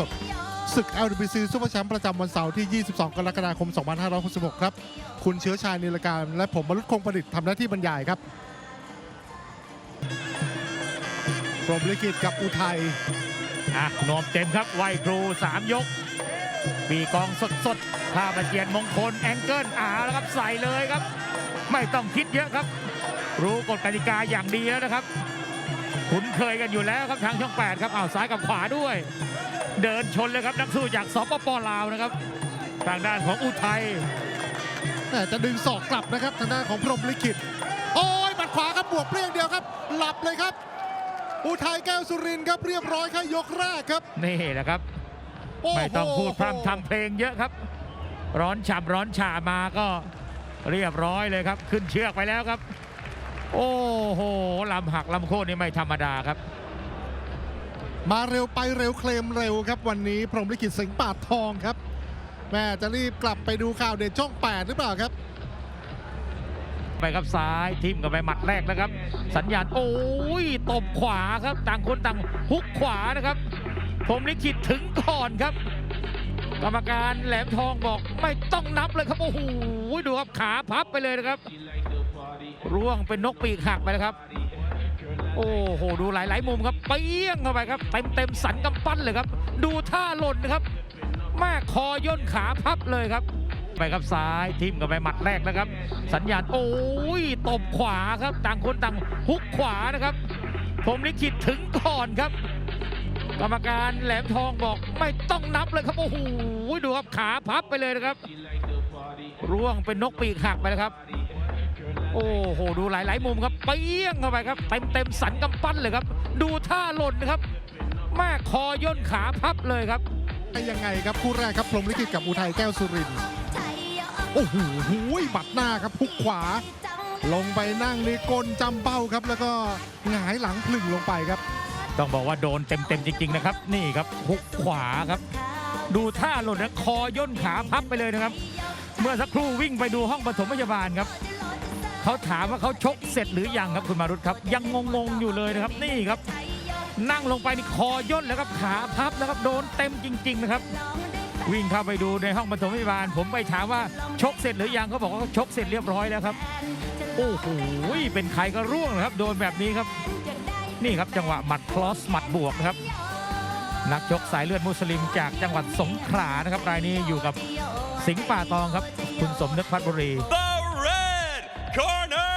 สดศึก LWC ซุปเปอร์แชมป์ประจำวันเสาร์ที่ 22 กรกฎาคม 2566 ครับ คุณเชื้อชายนิลการและผมมรุษคงประดิษฐ์ทำหน้าที่บรรยายครับพรมลิขิตกับอุทัยอะนวมเต็มครับไหวครู 3 ยกปีกองสดสดๆผ้าประเจียนมงคล แองเกิลอ่าแล้วครับใส่เลยครับ ไม่ต้องคิดเยอะครับ รู้กฎกติกาอย่างดีแล้วนะครับ คุ้นเคยกันอยู่แล้วครับทางช่อง 8 ครับอ้าวซ้ายกับขวาด้วย เดินชนเลยครับนักสู้จากสปปลาวนะครับทางด้านของอุทัยแต่จะดึงศอกกลับนะครับทางด้านของพรหมลิขิตโอ้ยหมัดขวาครับบวกเปรี้ยงเดียวครับ หลับเลยครับ อุทัยแก้วสุรินทร์ครับเรียบร้อยแค่ยกแรกครับนี่แหละครับโโหไม่ต้องพูดพร่ำทำเพลงเยอะครับ ร้อนฉ่ำร้อนฉ่ามาก็เรียบร้อยเลยครับ ขึ้นเชือกไปแล้วครับ โอ้โหลำหักลำโค่นนี่ไม่ธรรมดาครับ มาเร็วไปเร็วเคลมเร็วครับ วันนี้พรหมลิขิตสิงห์ปาดทองครับแม่จะรีบกลับไปดูข่าวเด็ดช่อง 8 หรือเปล่าครับ ไปครับซ้ายทิมกับไปหมัดแรกนะครับ สัญญาณโอ้ยตบขวาครับ ต่างคนต่างฮุกขวานะครับผมลิขิตถึงก่อนครับ กรรมการแหลมทองบอกไม่ต้องนับเลยครับโอ้โหดูครับขาพับไปเลยนะครับ ร่วงเป็นนกปีกหักไปแล้วครับ โอ้โหดูหลายๆมุมครับเปี้ยงเข้าไปครับเต็มเต็มสันกำปั้นเลยครับ ดูท่าหล่นนะครับแม่คอย่นขาพับเลยครับ ไปครับซ้ายทิมกับไปหมัดแรกนะครับ สัญญาณโอ้ยตบขวาครับต่างคนต่างฮุกขวานะครับผมลิขิตถึงก่อนครับ กรรมการแหลมทองบอกไม่ต้องนับเลยครับโอ้โหดูครับขาพับไปเลยนะครับ ร่วงเป็นนกปีกหักไปแล้วครับ โอ้โหดูหลาย ๆ มุมครับเปี้ยงเข้าไปครับเต็มเต็มๆสันกำปั้นเลยครับ ดูท่าหล่นนะครับแม่คอย่นขาพับเลยครับยังไงครับคู่แรกครับพรหมลิขิตกับอุทัยแก้วสุรินทร์โอ้โหหมัดหน้าครับพุกขวา ลงไปนั่งในก้นจำเป้าครับ แล้วก็หงายหลังพลึงลงไปครับ ต้องบอกว่าโดนเต็ม ๆ จริง ๆ นะครับ นี่ครับฮุกขวาครับ ดูท่าหล่นนะคอย่นขาพับไปเลยนะครับ เมื่อสักครู่วิ่งไปดูห้องปฐมพยาบาลครับ เขาถามว่าเขาชกเสร็จหรือยังครับคุณมารุตครับ ยังงงๆอยู่เลยนะครับนี่ครับ นั่งลงไปนี่คอย่นแล้วครับขาพับนะครับโดนเต็มจริง ๆ นะครับ วิ่งเข้าไปดูในห้องปฐมพยาบาล ผมไปถามว่าชกเสร็จหรือยังเขาบอกว่าเขาชกเสร็จเรียบร้อยแล้วครับ โอ้โหเป็นใครก็ร่วงนะครับ โดนแบบนี้ครับ นี่ครับจังหวะหมัดคลอสหมัดบวกนะครับนักชกสายเลือดมุสลิมจากจังหวัดสงขลานะครับรายนี้อยู่กับสิงห์ป่าตองครับ คุณสมนึกพัฒบุรี corner